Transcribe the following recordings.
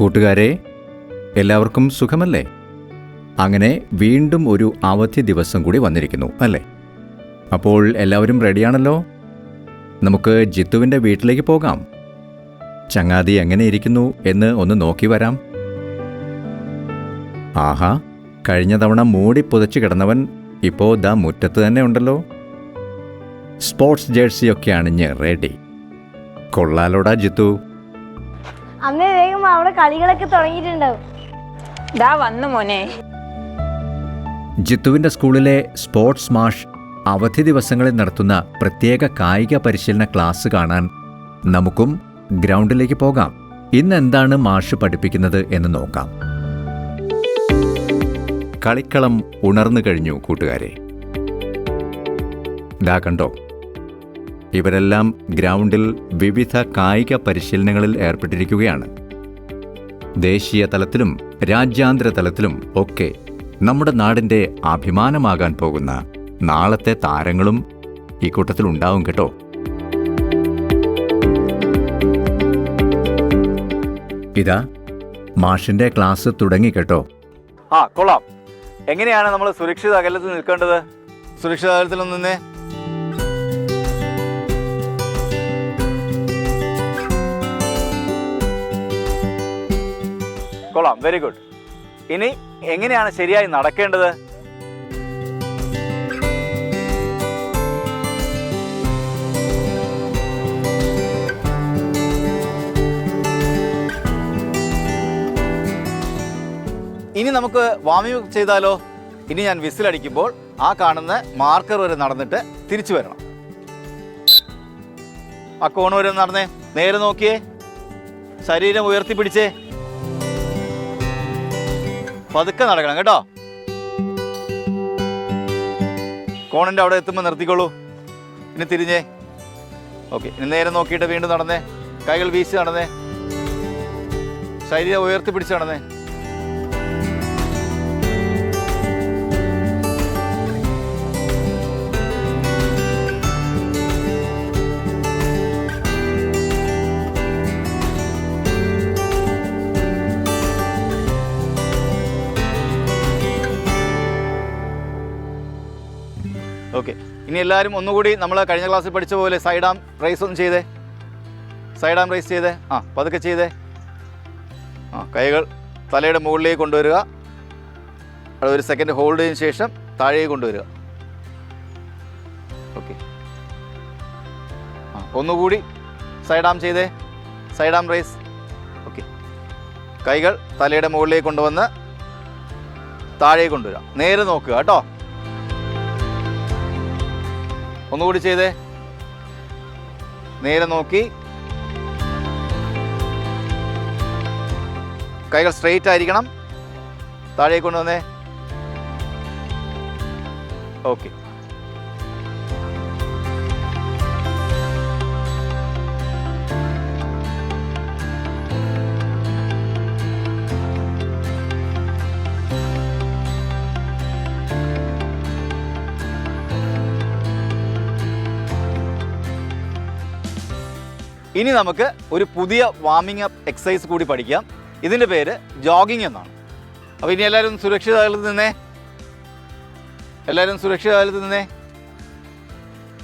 കൂട്ടുകാരെ എല്ലാവർക്കും സുഖമല്ലേ? അങ്ങനെ വീണ്ടും ഒരു അവധി ദിവസം കൂടി വന്നിരിക്കുന്നു അല്ലേ? അപ്പോൾ എല്ലാവരും റെഡിയാണല്ലോ? നമുക്ക് ജിത്തുവിന്റെ വീട്ടിലേക്ക് പോകാം. ചങ്ങാതി എങ്ങനെ ഇരിക്കുന്നു എന്ന് ഒന്ന് നോക്കി വരാം. ആഹാ കഴിഞ്ഞ തവണ മൂടി പുതച്ച് കിടന്നവൻ ഇപ്പോൾ ദാ മുറ്റത്ത് തന്നെ ഉണ്ടല്ലോ. സ്പോർട്സ് ജേഴ്സിയൊക്കെ അണിഞ്ഞ് റെഡി. കൊള്ളാലോടാ ജിത്തു. അമ്മ വേഗം അവിടെ കളികളൊക്കെ തുടങ്ങിയിട്ടുണ്ടാവും. ദാ വന്നു മോനെ. ജിത്തുവിന്റെ സ്കൂളിലെ സ്പോർട്സ് മാഷ് അവധി ദിവസങ്ങളിൽ നടത്തുന്ന പ്രത്യേക കായിക പരിശീലന ക്ലാസ് കാണാൻ നമുക്കും ഗ്രൗണ്ടിലേക്ക് പോകാം. ഇന്ന് എന്താണ് മാഷ് പഠിപ്പിക്കുന്നത് എന്ന് നോക്കാം. കളിക്കളം ഉണർന്നു കഴിഞ്ഞു കൂട്ടുകാരെ. ഇതാ കണ്ടോ? ഇവരെല്ലാം ഗ്രൗണ്ടിൽ വിവിധ കായിക പരിശീലനങ്ങളിൽ ഏർപ്പെട്ടിരിക്കുകയാണ്. ദേശീയ തലത്തിലും രാജ്യാന്തര തലത്തിലും ഒക്കെ നമ്മുടെ നാടിന്റെ അഭിമാനമാകാൻ പോകുന്ന നാളത്തെ താരങ്ങളും ഈ കൂട്ടത്തിൽ ഉണ്ടാവും കേട്ടോ. ഇതാ മാഷിന്റെ ക്ലാസ് തുടങ്ങി കേട്ടോ. ആ കൊള്ളാം. എങ്ങനെയാണ് നമ്മൾ സുരക്ഷിത അകലത്തിൽ നിൽക്കേണ്ടത്? സുരക്ഷിത അകലത്തിൽ നിന്നേ. കൊള്ളാം. വെരി ഗുഡ് ഇനി എങ്ങനെയാണ് ശരിയായി നടക്കേണ്ടത്? ഇനി നമുക്ക് വാമിംഗ് അപ്പ് ചെയ്താലോ? ഇനി ഞാൻ വിസിലടിക്കുമ്പോൾ ആ കാണുന്ന മാർക്കർ വരെ നടന്നിട്ട് തിരിച്ചു വരണം. ആ കോൺ വരെ നടന്നേ. നേരെ നോക്കിയേ. ശരീരം ഉയർത്തിപ്പിടിച്ചേ. പതുക്കെ നടക്കണം കേട്ടോ. കോണന്റെ അവിടെ എത്തുമ്പോൾ നിർത്തിക്കോളൂ. ഇനി തിരിഞ്ഞേ. ഓക്കെ ഇനി നേരെ നോക്കിയിട്ട് വീണ്ടും നടന്നേ. കൈകൾ വീശി നടന്നേ. ശരീരം ഉയർത്തി പിടിച്ച് നടന്നേ. ഇനി എല്ലാവരും ഒന്നുകൂടി നമ്മൾ കഴിഞ്ഞ ക്ലാസ്സിൽ പഠിച്ച പോലെ സൈഡ് ആം റൈസ് ഒന്ന് ചെയ്തേ. സൈഡ് ആം റൈസ് ചെയ്തേ. ആ പതുക്കെ ചെയ്തേ. ആ കൈകൾ തലയുടെ മുകളിലേക്ക് കൊണ്ടുവരിക. അത് ഒരു സെക്കൻഡ് ഹോൾഡ് ചെയ്തതിന് ശേഷം താഴേക്ക് കൊണ്ടുവരിക. ഓക്കെ ആ ഒന്നുകൂടി സൈഡ് ആം ചെയ്തേ. സൈഡ് ആം റൈസ് ഓക്കെ കൈകൾ തലയുടെ മുകളിലേക്ക് കൊണ്ടുവന്ന് താഴേക്ക് കൊണ്ടുവരിക. നേരെ നോക്കുക കേട്ടോ. ഒന്നുകൂടി ചെയ്തേ. നേരെ നോക്കി. കൈകൾ സ്ട്രെയിറ്റ് ആയിരിക്കണം. താഴേക്ക് കൊണ്ടുവന്നേ. ഓക്കെ ഇനി നമുക്ക് ഒരു പുതിയ വാമിംഗ് അപ്പ് എക്സസൈസ് കൂടി പഠിക്കാം. ഇതിന്റെ പേര് ജോഗിങ് എന്നാണ്. അപ്പോൾ ഇനി എല്ലാവരും സുരക്ഷിത അകലത്ത് നിന്നേ. എല്ലാവരും സുരക്ഷിത അകലത്ത് നിന്നേ.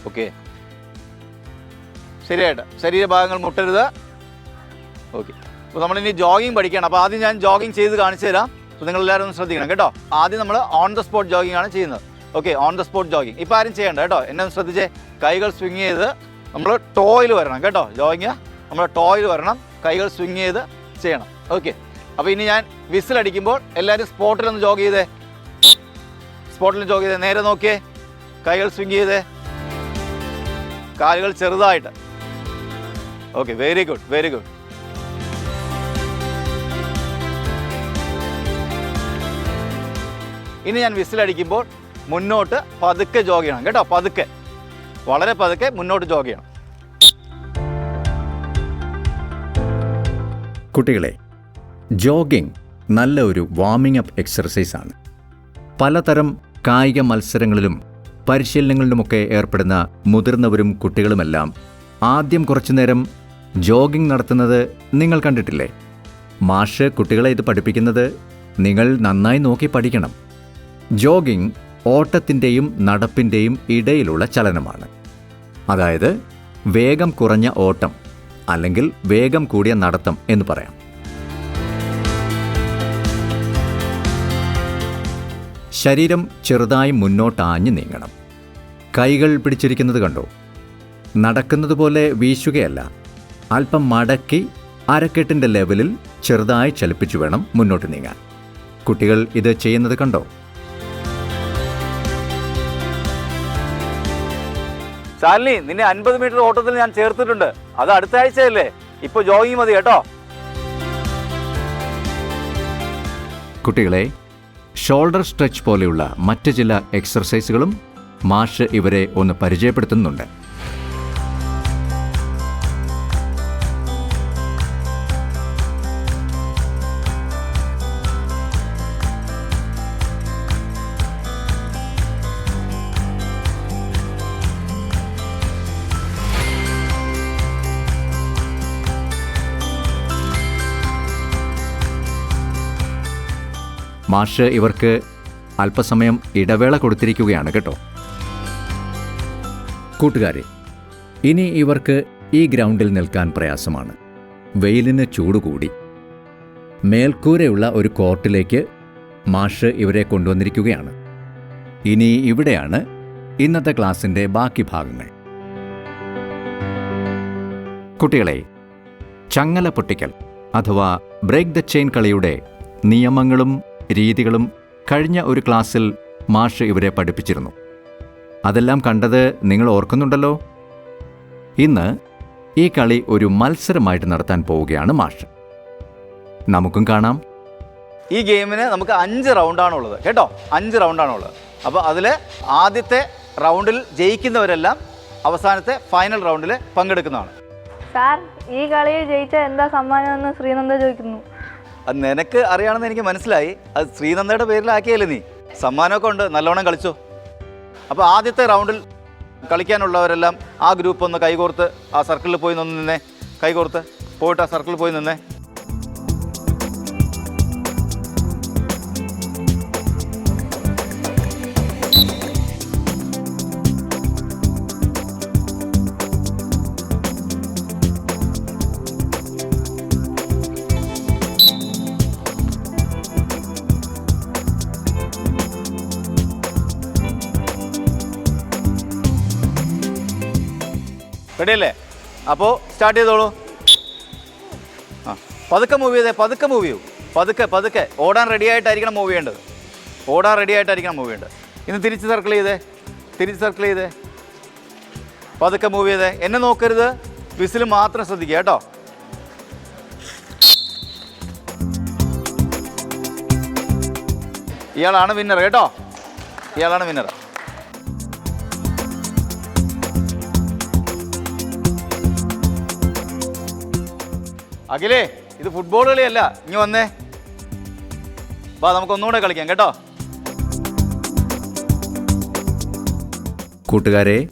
ഓക്കെ. ശരിയായിട്ട്. ശരീരഭാഗങ്ങൾ മുട്ടരുത്. ഓക്കെ. അപ്പോൾ നമ്മളിനി ജോഗിങ് പഠിക്കണം അപ്പോൾ ആദ്യം ഞാൻ ജോഗിങ് ചെയ്ത് കാണിച്ചു തരാം. അപ്പോൾ നിങ്ങൾ എല്ലാവരും ഒന്ന് ശ്രദ്ധിക്കണം കേട്ടോ. ആദ്യം നമ്മൾ ഓൺ ദ സ്പോട്ട് ജോഗിങ് ആണ് ചെയ്യുന്നത്. Okay on the spot jogging ഇപ്പോൾ ആരും ചെയ്യണ്ട കേട്ടോ. എന്നെ ഒന്ന് ശ്രദ്ധിച്ചേ. കൈകൾ സ്വിങ് ചെയ്ത് നമ്മൾ ടോയിൽ വരണം കേട്ടോ. ജോയിങ് നമ്മൾ ടോയിൽ വരണം. കൈകൾ സ്വിങ് ചെയ്ത് ചെയ്യണം. ഓക്കെ അപ്പോൾ ഇനി ഞാൻ വിസിൽ അടിക്കുമ്പോൾ എല്ലാവരും സ്പോട്ടിലൊന്ന് ജോഗ് ചെയ്തേ. സ്പോട്ടിൽ ജോഗ് ചെയ്തേ. നേരെ നോക്കിയേ. കൈകൾ സ്വിങ് ചെയ്തേ. കാലുകൾ ചെറുതായിട്ട്. Okay very good very good ഇനി ഞാൻ വിസിലടിക്കുമ്പോൾ മുന്നോട്ട് പതുക്കെ ജോഗ് ചെയ്യണം കേട്ടോ പതുക്കെ. വളരെ പതുക്കെ മുന്നോട്ട് ജോഗ് ചെയ്യണം. കുട്ടികളെ ജോഗിംഗ് നല്ല ഒരു വാമിംഗ് അപ്പ് എക്സർസൈസ് ആണ്. പലതരം കായിക മത്സരങ്ങളിലും പരിശീലനങ്ങളിലുമൊക്കെ ഏർപ്പെടുന്ന മുതിർന്നവരും കുട്ടികളുമെല്ലാം ആദ്യം കുറച്ചു നേരം ജോഗിംഗ് നടത്തുന്നത് നിങ്ങൾ കണ്ടിട്ടില്ലേ? മാഷ് കുട്ടികളെ ഇത് പഠിപ്പിക്കുന്നത് നിങ്ങൾ നന്നായി നോക്കി പഠിക്കണം. ജോഗിംഗ് ഓട്ടത്തിന്റെയും നടപ്പിന്റെയും ഇടയിലുള്ള ചലനമാണ്. അതായത് വേഗം കുറഞ്ഞ ഓട്ടം അല്ലെങ്കിൽ വേഗം കൂടിയ നടത്തം എന്ന് പറയാം. ശരീരം ചെറുതായി മുന്നോട്ടാഞ്ഞു നീങ്ങണം. കൈകൾ പിടിച്ചിരിക്കുന്നത് കണ്ടോ? നടക്കുന്നത് പോലെ വീശുകയല്ല. അല്പം മടക്കി അരക്കെട്ടിന്റെ ലെവലിൽ ചെറുതായി ചലിപ്പിച്ചു വേണം മുന്നോട്ട് നീങ്ങാൻ. കുട്ടികൾ ഇത് ചെയ്യുന്നത് കണ്ടോ? ശാലിനി നിന്നെ അൻപത് മീറ്റർ ഓട്ടത്തിൽ ഞാൻ ചേർത്തിട്ടുണ്ട്. അത് അടുത്ത ആഴ്ചയല്ലേ? ഇപ്പൊ ജോയിങ് മതി കേട്ടോ. കുട്ടികളെ ഷോൾഡർ സ്ട്രെച്ച് പോലെയുള്ള മറ്റ് ചില എക്സർസൈസുകളും മാഷ് ഇവരെ ഒന്ന് പരിചയപ്പെടുത്തുന്നുണ്ട്. മാഷ് ഇവർക്ക് അല്പസമയം ഇടവേള കൊടുത്തിരിക്കുകയാണ് കേട്ടോ. കൂട്ടുകാരെ ഇനി ഇവർക്ക് ഈ ഗ്രൗണ്ടിൽ നിൽക്കാൻ പ്രയാസമാണ്. വെയിലിന് ചൂട് കൂടി. മേൽക്കൂരയുള്ള ഒരു കോർട്ടിലേക്ക് മാഷ് ഇവരെ കൊണ്ടുവന്നിരിക്കുകയാണ്. ഇനി ഇവിടെയാണ് ഇന്നത്തെ ക്ലാസ്സിന്റെ ബാക്കി ഭാഗങ്ങൾ. കുട്ടികളെ ചങ്ങല പൊട്ടിക്കൽ അഥവാ ബ്രേക്ക് ദ ചെയിൻ കളിയുടെ നിയമങ്ങളും രീതികളും കഴിഞ്ഞ ഒരു ക്ലാസ്സിൽ മാഷ് ഇവരെ പഠിപ്പിച്ചിരുന്നു. അതെല്ലാം കണ്ടത് നിങ്ങൾ ഓർക്കുന്നുണ്ടല്ലോ? ഇന്ന് ഈ കളി ഒരു മത്സരമായിട്ട് നടത്താൻ പോവുകയാണ് മാഷ്. നമുക്കും കാണാം. ഈ ഗെയിമിന് നമുക്ക് അഞ്ച് റൗണ്ടാണുള്ളത്. കേട്ടോ? അഞ്ച് റൗണ്ടാണുള്ളത്. അപ്പോൾ അതിൽ ആദ്യത്തെ റൗണ്ടിൽ ജയിക്കുന്നവരെല്ലാം അവസാനത്തെ ഫൈനൽ റൗണ്ടിൽ പങ്കെടുക്കുന്നതാണ്. സാർ ഈ കളിയിൽ ജയിച്ച എന്താ സമ്മാനം എന്ന് ശ്രീനന്ദ ചോദിക്കുന്നു. അത് നിനക്ക് അറിയാണെന്ന് എനിക്ക് മനസ്സിലായി. അത് ശ്രീനന്ദയുടെ പേരിലാക്കിയല്ലേ നീ? സമ്മാനമൊക്കെ ഉണ്ട്. നല്ലോണം കളിച്ചോ. അപ്പോൾ ആദ്യത്തെ റൗണ്ടിൽ കളിക്കാനുള്ളവരെല്ലാം ആ ഗ്രൂപ്പ് ഒന്ന് കൈകോർത്ത് ആ സർക്കിളിൽ പോയി നിന്ന് നിന്നേ. കൈകോർത്ത് പോയിട്ട് ആ സർക്കിളിൽ പോയി നിന്നേ റെഡിയല്ലേ? അപ്പോൾ സ്റ്റാർട്ട് ചെയ്തോളൂ. ആ പതുക്കെ മൂവ് ചെയ്തേ പതുക്കെ മൂവ് ചെയ്യൂ. പതുക്കെ പതുക്കെ. ഓടാൻ റെഡി ആയിട്ടായിരിക്കണം മൂവ് ചെയ്യേണ്ടത്. ഓടാൻ റെഡി ആയിട്ടായിരിക്കണം മൂവ് ചെയ്യേണ്ടത്. ഇന്ന് തിരിച്ച് സർക്കിൾ ചെയ്തേ. തിരിച്ച് സർക്കിൾ ചെയ്തേ. പതുക്കെ മൂവ് ചെയ്തേ. എന്നെ നോക്കരുത്. വിസിൽ മാത്രം ശ്രദ്ധിക്കുക കേട്ടോ. ഇയാളാണ് വിന്നർ കേട്ടോ. ഇയാളാണ് വിന്നർ അഖിലേ ഇത് ഫുട്ബോൾ കളിയല്ല. ഇനി വന്നേ. വാ നമുക്ക് ഒന്നുകൂടെ കളിക്കാം കേട്ടോ? കൂട്ടുകാരെ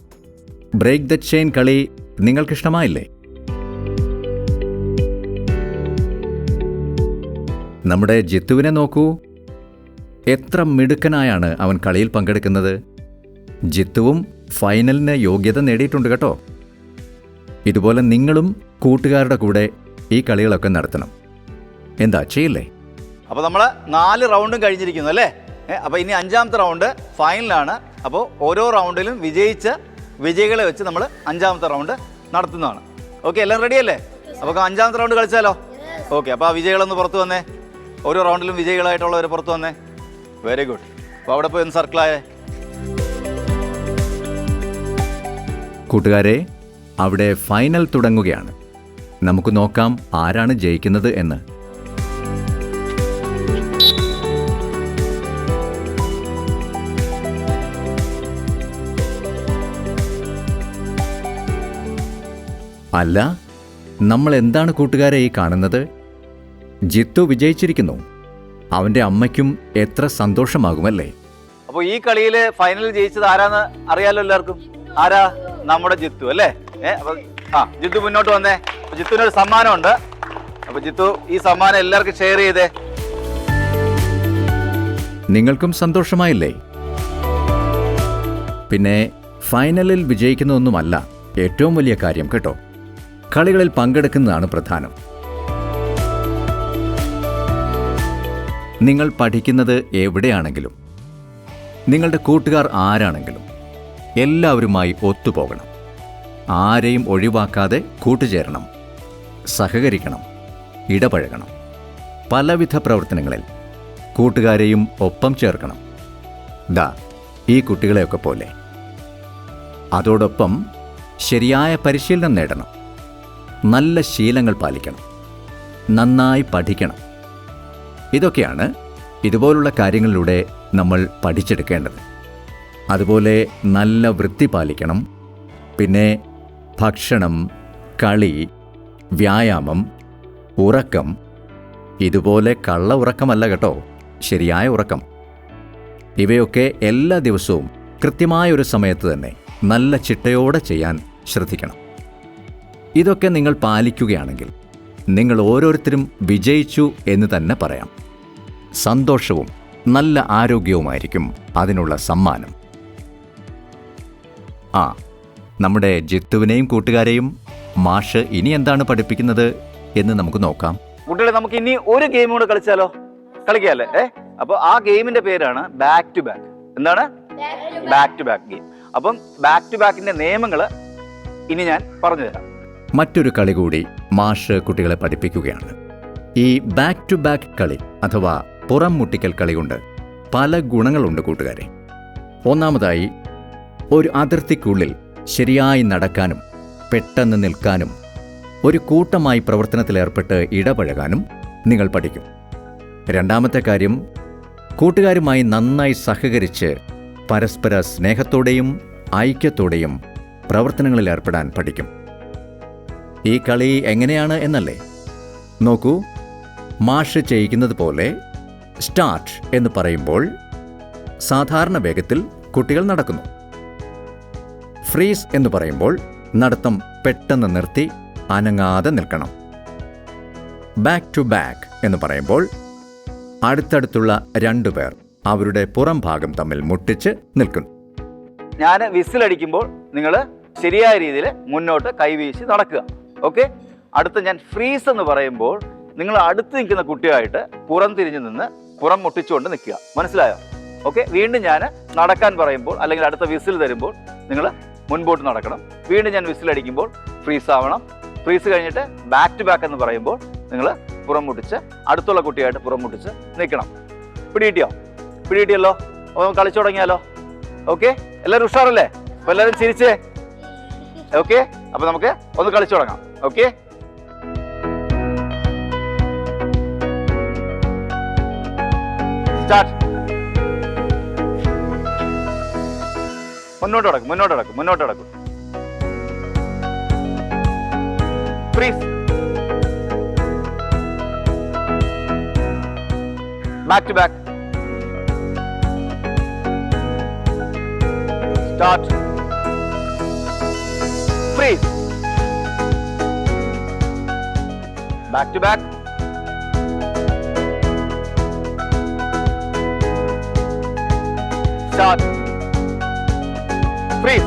ബ്രേക്ക് ദ ചെയിൻ കളി നിങ്ങൾക്കിഷ്ടമായില്ലേ? നമ്മുടെ ജിത്തുവിനെ നോക്കൂ. എത്ര മിടുക്കനായാണ് അവൻ കളിയിൽ പങ്കെടുക്കുന്നത്. ജിത്തുവും ഫൈനലിന് യോഗ്യത നേടിയിട്ടുണ്ട് കേട്ടോ. ഇതുപോലെ നിങ്ങളും കൂട്ടുകാരുടെ കൂടെ ഈ കളികളൊക്കെ നടത്തണം. എന്താ ചെയ്യില്ലേ? അപ്പോൾ നമ്മൾ നാല് റൗണ്ടും കഴിഞ്ഞിരിക്കുന്നു അല്ലേ? അപ്പൊ അപ്പോൾ ഇനി അഞ്ചാമത്തെ റൗണ്ട് ഫൈനലാണ്. അപ്പോൾ ഓരോ റൗണ്ടിലും വിജയിച്ച വിജയികളെ വെച്ച് നമ്മൾ അഞ്ചാമത്തെ റൗണ്ട് നടത്തുന്നതാണ്. ഓക്കെ എല്ലാം റെഡി അല്ലേ? അപ്പോൾ അഞ്ചാമത്തെ റൗണ്ട് കളിച്ചാലോ? ഓക്കെ അപ്പോൾ ആ വിജയികളൊന്ന് പുറത്ത് വന്നേ. ഓരോ റൗണ്ടിലും വിജയികളായിട്ടുള്ളവർ പുറത്ത് വന്നേ. വെരി ഗുഡ് അപ്പോൾ അവിടെ പോയി ഒന്ന് സർക്കിളായേ കൂട്ടുകാരെ അവിടെ ഫൈനൽ തുടങ്ങുകയാണ്. നമുക്ക് നോക്കാം ആരാണ് ജയിക്കുന്നത് എന്ന്. അല്ല നമ്മൾ എന്താണ് കൂട്ടുകാരെ ഈ കാണുന്നത്? ജിത്തു വിജയിച്ചിരിക്കുന്നു. അവന്റെ അമ്മയ്ക്കും എത്ര സന്തോഷമാകുമല്ലേ? അപ്പൊ ഈ കളിയിൽ ഫൈനൽ ജയിച്ചത് ആരാന്ന് അറിയാലോ എല്ലാവർക്കും? ആരാ? നമ്മുടെ ജിത്തു അല്ലേ? ഏഹ് ആ ജിത്തു മുന്നോട്ട് വന്നേ. ജിത്തുവിനൊരു സമ്മാനമുണ്ട്. അപ്പൊ ജിത്തു ഈ സമ്മാനം എല്ലാവർക്കും ഷെയർ ചെയ്തേ. നിങ്ങൾക്കും സന്തോഷമായില്ലേ? പിന്നെ ഫൈനലിൽ വിജയിക്കുന്നതൊന്നുമല്ല ഏറ്റവും വലിയ കാര്യം കേട്ടോ. കളികളിൽ പങ്കെടുക്കുന്നതാണ് പ്രധാനം. നിങ്ങൾ പഠിക്കുന്നത് എവിടെയാണെങ്കിലും നിങ്ങളുടെ കൂട്ടുകാർ ആരാണെങ്കിലും എല്ലാവരുമായി ഒത്തുപോകണം. ആരെയും ഒഴിവാക്കാതെ കൂട്ടുചേരണം സഹകരിക്കണം ഇടപഴകണം. പലവിധ പ്രവർത്തനങ്ങളിൽ കൂട്ടുകാരെയും ഒപ്പം ചേർക്കണം. ദാ ഈ കുട്ടികളെയൊക്കെ പോലെ. അതോടൊപ്പം ശരിയായ പരിശീലനം നേടണം. നല്ല ശീലങ്ങൾ പാലിക്കണം. നന്നായി പഠിക്കണം. ഇതൊക്കെയാണ് ഇതുപോലുള്ള കാര്യങ്ങളിലൂടെ നമ്മൾ പഠിച്ചെടുക്കേണ്ടത്. അതുപോലെ നല്ല വൃത്തി പാലിക്കണം. പിന്നെ ഭക്ഷണം കളി വ്യായാമം ഉറക്കം. ഇതുപോലെ കള്ള ഉറക്കമല്ല കേട്ടോ ശരിയായ ഉറക്കം. ഇവയൊക്കെ എല്ലാ ദിവസവും കൃത്യമായ ഒരു സമയത്ത് തന്നെ നല്ല ചിട്ടയോടെ ചെയ്യാൻ ശ്രദ്ധിക്കണം. ഇതൊക്കെ നിങ്ങൾ പാലിക്കുകയാണെങ്കിൽ നിങ്ങൾ ഓരോരുത്തരും വിജയിച്ചു എന്ന് തന്നെ പറയാം. സന്തോഷവും നല്ല ആരോഗ്യവുമായിരിക്കും അതിനുള്ള സമ്മാനം. ആ നമ്മുടെ ജിത്തുവിനെയും കൂട്ടുകാരെയും മാഷ് ഇനി എന്താണ് പഠിപ്പിക്കുന്നത് എന്ന് നമുക്ക് നോക്കാം. കുട്ടികളെ നമുക്ക് ഇനി ഒരു ഗെയിം കൂടെ കളിച്ചാലോ? കളിക്കാല്ലേ? ഏ? അപ്പൊ ആ ഗെയിമിന്റെ പേരാണ് ബാക്ക് ടു ബാക്ക് എന്താണ്? ബാക്ക് ടു ബാക്ക് ഗെയിം അപ്പം ബാക്ക് ടു ബാക്കിന്റെ നിയമങ്ങൾ ഇനി ഞാൻ പറഞ്ഞു തരാം മറ്റൊരു കളി കൂടി മാഷ് കുട്ടികളെ പഠിപ്പിക്കുകയാണ്. ഈ ബാക്ക് ടു ബാക്ക് കളി അഥവാ പുറം മുട്ടിക്കൽ കളി കൊണ്ട് പല ഗുണങ്ങളുണ്ട് കൂട്ടുകാരെ. ഒന്നാമതായി ഒരു അതിർത്തിക്കുള്ളിൽ ശരിയായി നടക്കാനും പെട്ടെന്ന് നിൽക്കാനും ഒരു കൂട്ടമായി പ്രവർത്തനത്തിലേർപ്പെട്ട് ഇടപഴകാനും നിങ്ങൾ പഠിക്കും. രണ്ടാമത്തെ കാര്യം കൂട്ടുകാരുമായി നന്നായി സഹകരിച്ച് പരസ്പര സ്നേഹത്തോടെയും ഐക്യത്തോടെയും പ്രവർത്തനങ്ങളിൽ ഏർപ്പെടാൻ പഠിക്കും. ഈ കളി എങ്ങനെയാണ് എന്നല്ലേ? നോക്കൂ മാഷ് ചെയ്യിക്കുന്നത് പോലെ സ്റ്റാർട്ട് എന്ന് പറയുമ്പോൾ സാധാരണ വേഗത്തിൽ കുട്ടികൾ നടക്കുന്നു. ഫ്രീസ് എന്ന് പറയുമ്പോൾ നടത്തം പെട്ടെന്ന് നിർത്തി അനങ്ങാതെ നിൽക്കണം. ബാക്ക് ടു ബാക്ക് എന്ന് പറയുമ്പോൾ അടുത്തടുത്തുള്ള രണ്ടുപേർ അവരുടെ പുറം ഭാഗം തമ്മിൽ മുട്ടിച്ച് നിൽക്കുന്നു. ഞാൻ വിസിലടിക്കുമ്പോൾ നിങ്ങൾ ശരിയായ രീതിയിൽ മുന്നോട്ട് കൈവീശി നടക്കുക. ഓക്കെ അടുത്ത ഞാൻ ഫ്രീസ് എന്ന് പറയുമ്പോൾ നിങ്ങൾ അടുത്ത് നിൽക്കുന്ന കുട്ടിയായിട്ട് പുറം തിരിഞ്ഞു നിന്ന് പുറം മുട്ടിച്ചുകൊണ്ട് നിൽക്കുക. മനസ്സിലായോ? ഓക്കെ വീണ്ടും ഞാൻ നടക്കാൻ പറയുമ്പോൾ അല്ലെങ്കിൽ അടുത്ത വിസിൽ തരുമ്പോൾ നിങ്ങൾ മുൻപോട്ട് നടക്കണം. വീണ്ടും ഞാൻ വിസിലടിക്കുമ്പോൾ ഫ്രീസ് ആവണം. ഫ്രീസ് കഴിഞ്ഞിട്ട് ബാക്ക് ടു ബാക്ക് എന്ന് പറയുമ്പോൾ നിങ്ങൾ പുറം മുട്ടിച്ച് അടുത്തുള്ള കുട്ടിയായിട്ട് പുറം മുട്ടിച്ച് നിൽക്കണം. പിടികിട്ടിയോ? പിടികിട്ടിയല്ലോ? അപ്പോൾ കളിച്ചു തുടങ്ങിയാലോ? ഓക്കെ എല്ലാവരും ഉഷാറല്ലേ? അപ്പോൾ എല്ലാവരും ചിരിച്ചേ? ഓക്കെ അപ്പോൾ നമുക്ക് ഒന്ന് കളിച്ചു തുടങ്ങാം. ഓക്കെ സ്റ്റാർട്ട് മുന്നോട്ട് നടക്കും മുന്നോട്ട് നടക്കും മുന്നോട്ട് നടക്കും freeze back to back. Freeze. Back to back. Start. Freeze.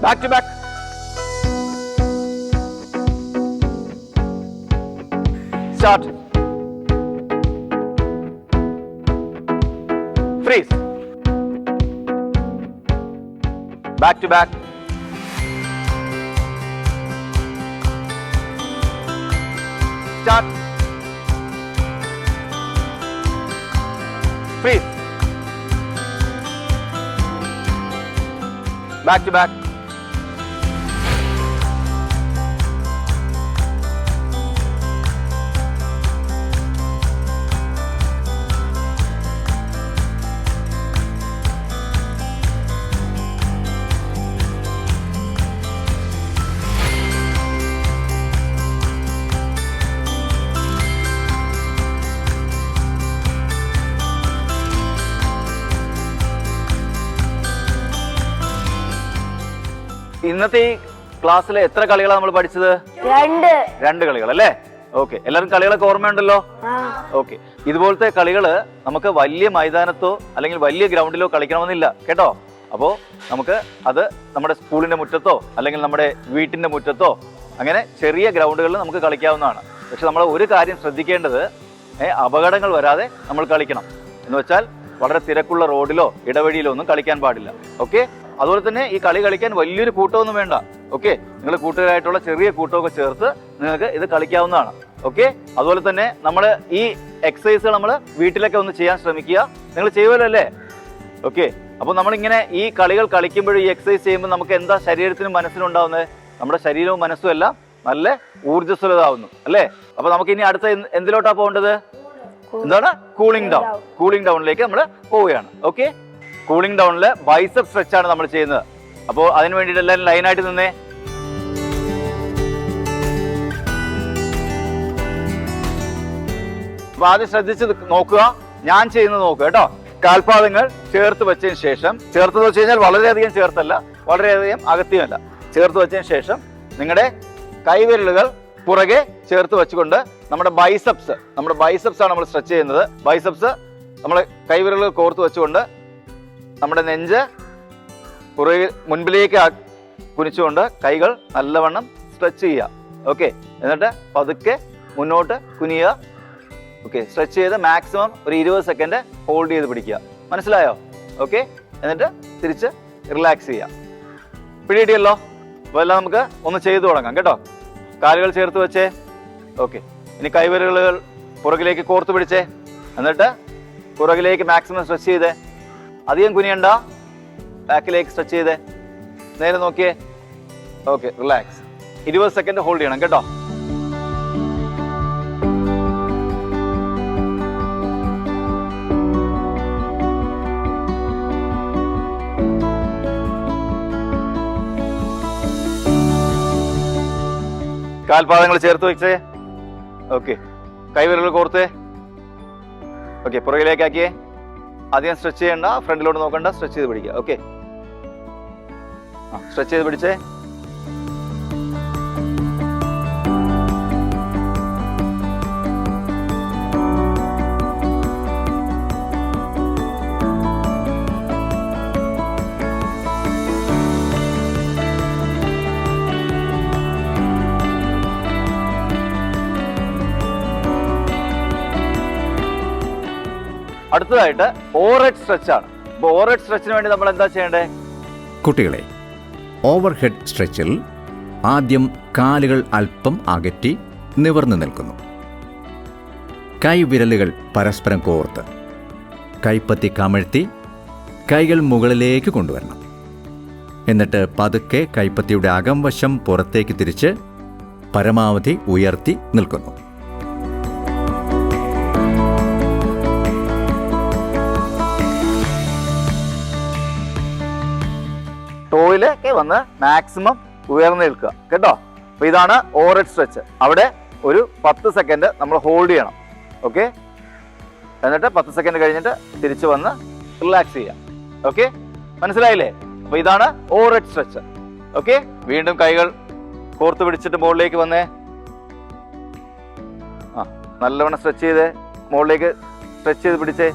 Back to back. Start. Freeze. back to back. Start. Freeze. Back to back. ഇന്നത്തെ ഈ ക്ലാസ്സിലെ എത്ര കളികളാണ് നമ്മൾ പഠിച്ചത്? രണ്ട്. രണ്ട് കളികൾ അല്ലേ ഓക്കെ. എല്ലാവരും കളികളൊക്കെ ഓർമ്മയുണ്ടല്ലോ? ഓക്കെ. ഇതുപോലത്തെ കളികൾ നമുക്ക് വലിയ മൈതാനത്തോ അല്ലെങ്കിൽ വലിയ ഗ്രൗണ്ടിലോ കളിക്കണമെന്നില്ല. കേട്ടോ? അപ്പോ നമുക്ക് അത് നമ്മുടെ സ്കൂളിന്റെ മുറ്റത്തോ അല്ലെങ്കിൽ നമ്മുടെ വീട്ടിന്റെ മുറ്റത്തോ അങ്ങനെ ചെറിയ ഗ്രൗണ്ടുകളിൽ നമുക്ക് കളിക്കാവുന്നതാണ്. പക്ഷെ നമ്മൾ ഒരു കാര്യം ശ്രദ്ധിക്കേണ്ടത് അപകടങ്ങൾ വരാതെ നമ്മൾ കളിക്കണം. എന്ന് വെച്ചാൽ വളരെ തിരക്കുള്ള റോഡിലോ ഇടവഴിയിലോ ഒന്നും കളിക്കാൻ പാടില്ല. ഓക്കെ? അതുപോലെ തന്നെ ഈ കളി കളിക്കാൻ വലിയൊരു കൂട്ടമൊന്നും വേണ്ട. ഓക്കെ നിങ്ങൾ കൂട്ടുകാരായിട്ടുള്ള ചെറിയ കൂട്ടമൊക്കെ ചേർത്ത് നിങ്ങൾക്ക് ഇത് കളിക്കാവുന്നതാണ്. ഓക്കെ അതുപോലെ തന്നെ നമ്മൾ ഈ എക്സസൈസ് നമ്മൾ വീട്ടിലൊക്കെ ഒന്ന് ചെയ്യാൻ ശ്രമിക്കുക. നിങ്ങൾ ചെയ്യുമല്ലോ അല്ലേ? ഓക്കെ അപ്പോൾ നമ്മളിങ്ങനെ ഈ കളികൾ കളിക്കുമ്പോഴും ഈ എക്സസൈസ് ചെയ്യുമ്പോൾ നമുക്ക് എന്താ ശരീരത്തിനും മനസ്സിനും ഉണ്ടാവുന്നത്? നമ്മുടെ ശരീരവും മനസ്സും എല്ലാം നല്ല ഊർജസ്വലതാവുന്നു. അല്ലേ? അപ്പോൾ നമുക്ക് ഇനി അടുത്ത എന്തിലോട്ടാണ് എന്തിലോട്ടാ പോകേണ്ടത്? എന്താണ്? കൂളിംഗ് ഡൗൺ കൂളിംഗ് ഡൗണിലേക്ക് നമ്മൾ പോവുകയാണ്. ഓക്കെ കൂളിംഗ് ഡൗണിൽ ബൈസപ്പ് സ്ട്രെച്ച് ആണ് നമ്മൾ ചെയ്യുന്നത്. അപ്പോൾ അതിന് വേണ്ടിയിട്ട് എല്ലാവരും ലൈനായിട്ട് നിന്നേ. അപ്പൊ ആദ്യം ശ്രദ്ധിച്ച് നോക്കുക. ഞാൻ ചെയ്യുന്നത് നോക്കുക കേട്ടോ. കാൽപാദങ്ങൾ ചേർത്ത് വെച്ചതിന് ശേഷം ചേർത്ത് വെച്ച് കഴിഞ്ഞാൽ വളരെയധികം ചേർത്തല്ല വളരെയധികം അകത്തിയുമല്ല. ചേർത്ത് വെച്ചതിന് ശേഷം നിങ്ങളുടെ കൈവിരലുകൾ പുറകെ ചേർത്ത് വെച്ചുകൊണ്ട് നമ്മുടെ ബൈസപ്സ് നമ്മുടെ ബൈസപ്സ് ആണ് നമ്മൾ സ്ട്രെച്ച് ചെയ്യുന്നത്. ബൈസപ്സ് നമ്മൾ കൈവിരലുകൾ കോർത്ത് വെച്ചുകൊണ്ട് നമ്മുടെ നെഞ്ച് പുറകിൽ മുൻപിലേക്ക് കുനിച്ചുകൊണ്ട് കൈകൾ നല്ലവണ്ണം സ്ട്രെച്ച് ചെയ്യുക. ഓക്കെ എന്നിട്ട് പതുക്കെ മുന്നോട്ട് കുനിയുക. ഓക്കെ സ്ട്രെച്ച് ചെയ്ത് മാക്സിമം ഒരു ഇരുപത് സെക്കൻഡ് ഹോൾഡ് ചെയ്ത് പിടിക്കുക. മനസ്സിലായോ? ഓക്കെ എന്നിട്ട് തിരിച്ച് റിലാക്സ് ചെയ്യുക. പിടിയിട്ടിയല്ലോ അപ്പോൾ എല്ലാം നമുക്ക് ഒന്ന് ചെയ്തു തുടങ്ങാം. കേട്ടോ? കാലുകൾ ചേർത്ത് വെച്ചേ. ഓക്കെ ഇനി കൈവിരലുകൾ പുറകിലേക്ക് കോർത്ത് പിടിച്ചേ. എന്നിട്ട് പുറകിലേക്ക് മാക്സിമം സ്ട്രെച്ച് ചെയ്തേ. അധികം കുനിയണ്ട. ബാക്കിലേക്ക് സ്ട്രെച്ച് ചെയ്തേ. നേരെ നോക്കിയേ. ഓക്കെ റിലാക്സ് ഇരുപത് സെക്കൻഡ് ഹോൾഡ് ചെയ്യണം കേട്ടോ. കാൽപാദങ്ങൾ ചേർത്ത് വെച്ചേ. ഓക്കെ കൈവിരലുകൾ കോർത്തേ. ഓക്കെ പുറകിലേക്ക് ആദ്യം സ്ട്രെച്ച് ചെയ്യണ്ട ഫ്രണ്ടിലോട്ട് നോക്കണ്ട സ്ട്രെച്ച് ചെയ്ത് പിടിക്കുക ഓക്കെ സ്ട്രെച്ച് ചെയ്ത് പിടിച്ചേ. അടുത്തതായിട്ട് ഓവറെഡ് സ്ട്രെച്ച് ആണ് അപ്പോൾ സ്ട്രെച്ചിന് വേണ്ടി നമ്മൾ എന്താ ചെയ്യേണ്ടത് കുട്ടികളെ ഓവർഹെഡ് സ്ട്രെച്ചിൽ ആദ്യം കാലുകൾ അല്പം അകറ്റി നിവർന്നു നിൽക്കുന്നു. കൈവിരലുകൾ പരസ്പരം കോർത്ത് കൈപ്പത്തി കമഴ്ത്തി കൈകൾ മുകളിലേക്ക് കൊണ്ടുവരണം. എന്നിട്ട് പതുക്കെ കൈപ്പത്തിയുടെ അകംവശം പുറത്തേക്ക് തിരിച്ച് പരമാവധി ഉയർത്തി നിൽക്കുന്നു. ടോയിലൊക്കെ വന്ന് മാക്സിമം ഉയർന്നു നിൽക്കുക. കേട്ടോ? അപ്പൊ ഇതാണ് ഓവറെഡ് സ്ട്രെച്ച് അവിടെ ഒരു പത്ത് സെക്കൻഡ് നമ്മൾ ഹോൾഡ് ചെയ്യണം. ഓക്കെ എന്നിട്ട് പത്ത് സെക്കൻഡ് കഴിഞ്ഞിട്ട് തിരിച്ചു വന്ന് റിലാക്സ് ചെയ്യാം. ഓക്കെ മനസ്സിലായില്ലേ? അപ്പൊ ഇതാണ് ഓവറെഡ് സ്ട്രെച്ച് ഓക്കെ വീണ്ടും കൈകൾ കോർത്ത് പിടിച്ചിട്ട് മുകളിലേക്ക് വന്നേ. ആ നല്ലവണ്ണം സ്ട്രെച്ച് ചെയ്തേ. മുകളിലേക്ക് സ്ട്രെച്ച് ചെയ്ത് പിടിച്ചേ.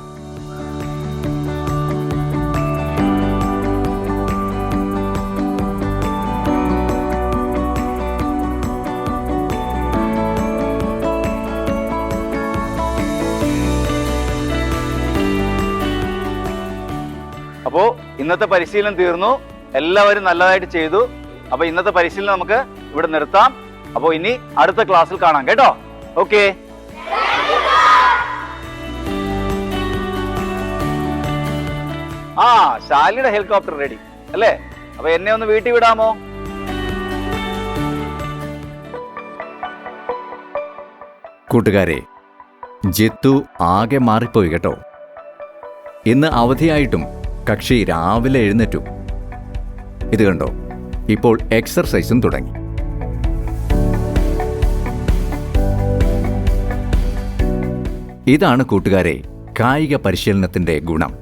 ഇന്നത്തെ പരിശീലനം തീർന്നു. എല്ലാവരും നല്ലതായിട്ട് ചെയ്തു. അപ്പോൾ ഇന്നത്തെ പരിശീലനം നമുക്ക് ഇവിടെ നിർത്താം. അപ്പോൾ ഇനി അടുത്ത ക്ലാസ്സിൽ കാണാം കേട്ടോ. ഓക്കെ. ആ ശാലിയുടെ ഹെലികോപ്റ്റർ റെഡി. അല്ലേ? അപ്പൊ എന്നെ ഒന്ന് വീട്ടിൽ വിടാമോ? കൂട്ടുകാരെ ജിത്തു ആകെ മാറിപ്പോയി കേട്ടോ. ഇന്ന് അവധിയായിട്ടും കക്ഷി രാവിലെ എഴുന്നേറ്റു. ഇത് കണ്ടോ? ഇപ്പോൾ എക്സർസൈസും തുടങ്ങി. ഇതാണ് കൂട്ടുകാരെ കായിക പരിശീലനത്തിന്റെ ഗുണം.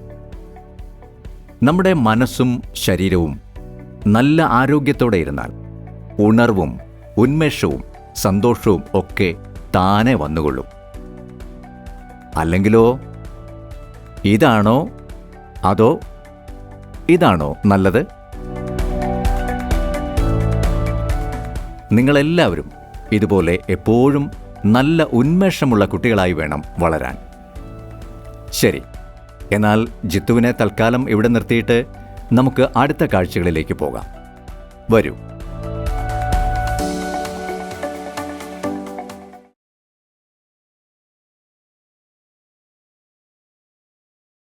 നമ്മുടെ മനസ്സും ശരീരവും നല്ല ആരോഗ്യത്തോടെ ഇരുന്നാൽ ഉണർവും ഉന്മേഷവും സന്തോഷവും ഒക്കെ താനെ വന്നുകൊള്ളും. അല്ലെങ്കിലോ? ഇതാണോ? അതോ ഇതാണോ നല്ലത്? നിങ്ങളെല്ലാവരും ഇതുപോലെ എപ്പോഴും നല്ല ഉന്മേഷമുള്ള കുട്ടികളായി വേണം വളരാൻ. ശരി എന്നാൽ ജിത്തുവിനെ തൽക്കാലം ഇവിടെ നിർത്തിയിട്ട് നമുക്ക് അടുത്ത കാഴ്ചകളിലേക്ക് പോകാം. വരൂ.